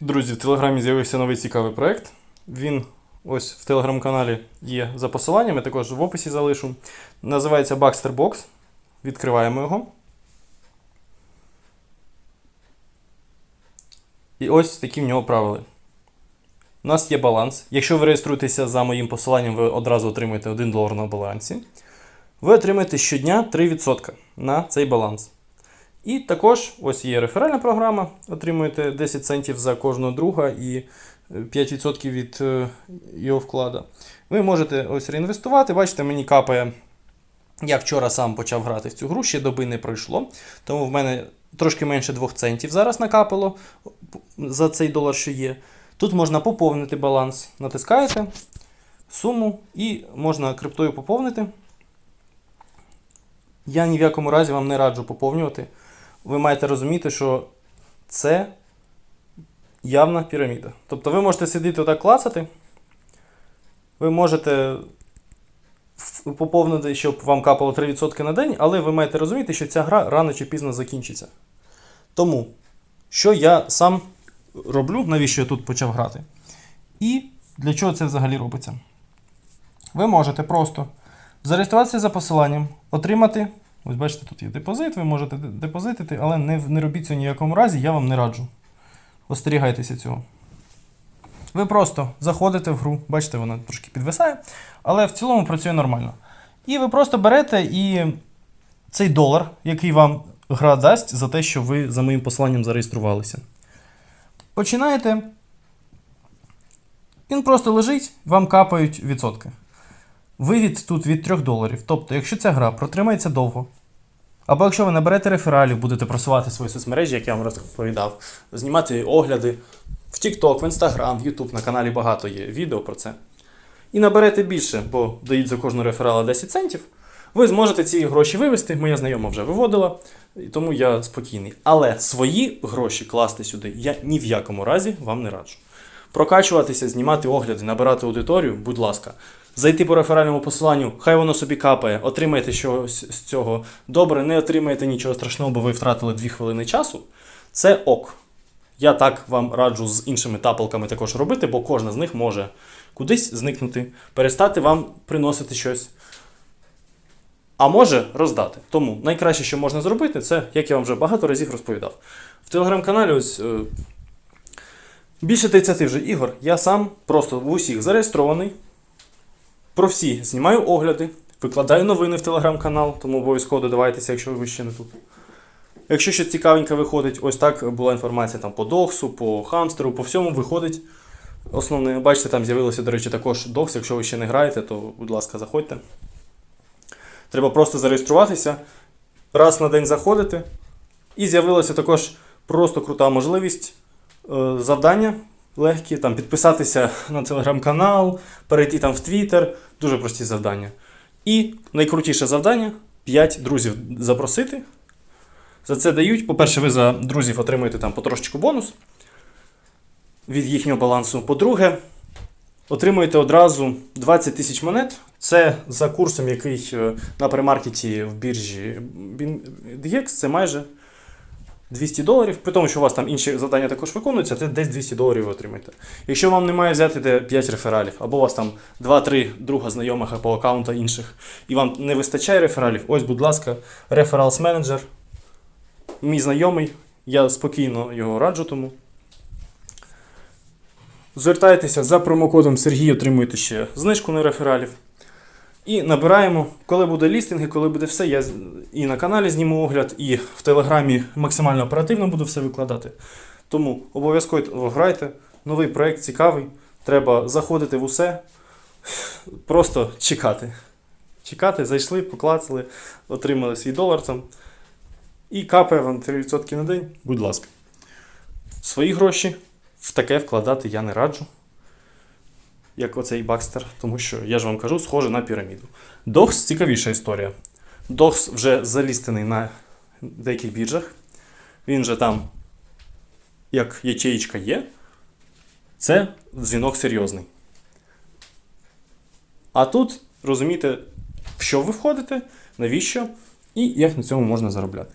Друзі, в Телеграмі з'явився новий цікавий проект. Він ось в телеграм-каналі є за посиланнями, також в описі залишу. Називається Baxter Box. Відкриваємо його. І ось такі в нього правила. У нас є баланс. Якщо ви реєструєтеся за моїм посиланням, ви одразу отримаєте 1 долар на балансі. Ви отримаєте щодня 3% на цей баланс. І також ось є реферальна програма, отримуєте 10 центів за кожного друга і е, 5% від е, його вкладу. Ви можете ось реінвестувати. Бачите, мені капає. Я вчора сам почав грати в цю гру, ще доби не пройшло. Тому в мене трошки менше 2 центів зараз накапало за цей долар, що є. Тут можна поповнити баланс. Натискаєте суму і можна криптою поповнити. Я ні в якому разі вам не раджу поповнювати. Ви маєте розуміти, що це явна піраміда. Тобто ви можете сидіти отак клацати, ви можете поповнити, щоб вам капало 3% на день, але ви маєте розуміти, що ця гра рано чи пізно закінчиться. Тому, що я сам роблю, навіщо я тут почав грати? І для чого це взагалі робиться? Ви можете просто зареєструватися за посиланням, отримати. Ось бачите, тут є депозит, ви можете де- депозитити, але не, не робіть цього ні в якому разі, я вам не раджу. Остерігайтеся цього. Ви просто заходите в гру, бачите, вона трошки підвисає, але в цілому працює нормально. І ви просто берете і цей долар, який вам гра дасть за те, що ви за моїм посиланням зареєструвалися. Починаєте. Він просто лежить, вам капають відсотки. Вивід тут від 3 доларів. Тобто, якщо ця гра протримається довго, або якщо ви наберете рефералів, будете просувати свої соцмережі, як я вам розповідав, знімати огляди в TikTok, в Instagram, в YouTube, на каналі багато є відео про це. І наберете більше, бо дають за кожну реферала 10 центів, ви зможете ці гроші вивести. Моя знайома вже виводила, і тому я спокійний. Але свої гроші класти сюди я ні в якому разі вам не раджу. Прокачуватися, знімати огляди, набирати аудиторію, будь ласка. Зайти по реферальному посиланню, хай воно собі капає, отримаєте щось з цього добре, не отримаєте нічого страшного, бо ви втратили 2 хвилини часу. Це ок. Я так вам раджу з іншими тапалками також робити, бо кожна з них може кудись зникнути, перестати вам приносити щось. А може роздати. Тому найкраще, що можна зробити, це, як я вам вже багато разів розповідав. В телеграм-каналі ось е, більше 30 вже ігор. Я сам просто в усіх зареєстрований. Про всі знімаю огляди, викладаю новини в телеграм-канал, тому обов'язково додавайтеся, якщо ви ще не тут. Якщо щось цікавеньке виходить, ось так була інформація там по доксу, по хамстеру, по всьому виходить. Основне, бачите, там з'явилося, до речі, також докс. Якщо ви ще не граєте, то, будь ласка, заходьте. Треба просто зареєструватися, раз на день заходити. І з'явилася також просто крута можливість завдання легкі, там підписатися на телеграм-канал, перейти там в Твіттер, дуже прості завдання. І найкрутіше завдання 5 друзів запросити. За це дають. По-перше, ви за друзів отримуєте там потрошечку бонус від їхнього балансу. По-друге, отримуєте одразу 20 тисяч монет. Це за курсом, який е, на премаркеті в біржі DX, це майже 200 доларів. При тому, що у вас там інші завдання також виконуються, це десь 200 доларів отримаєте. Якщо вам немає взяти де 5 рефералів, або у вас там 2-3 друга знайомих або аккаунта інших, і вам не вистачає рефералів, ось, будь ласка, рефералс менеджер. Мій знайомий, я спокійно його раджу тому. Звертайтеся за промокодом Сергій, отримуєте ще знижку на рефералів. І набираємо, коли буде лістинги, коли буде все, я і на каналі зніму огляд, і в Телеграмі максимально оперативно буду все викладати. Тому обов'язково грайте. Новий проект цікавий. Треба заходити в усе. Просто чекати. Чекати, зайшли, поклацали, отримали свій долар там. І капає вам 3% на день, будь ласка. Свої гроші в таке вкладати я не раджу як оцей Бакстер, тому що я ж вам кажу, схоже на піраміду. Докс цікавіша історія. Докс вже залістений на деяких біржах. Він же там, як ячеїчка є, це дзвінок серйозний. А тут розумієте, в що ви входите, навіщо і як на цьому можна заробляти.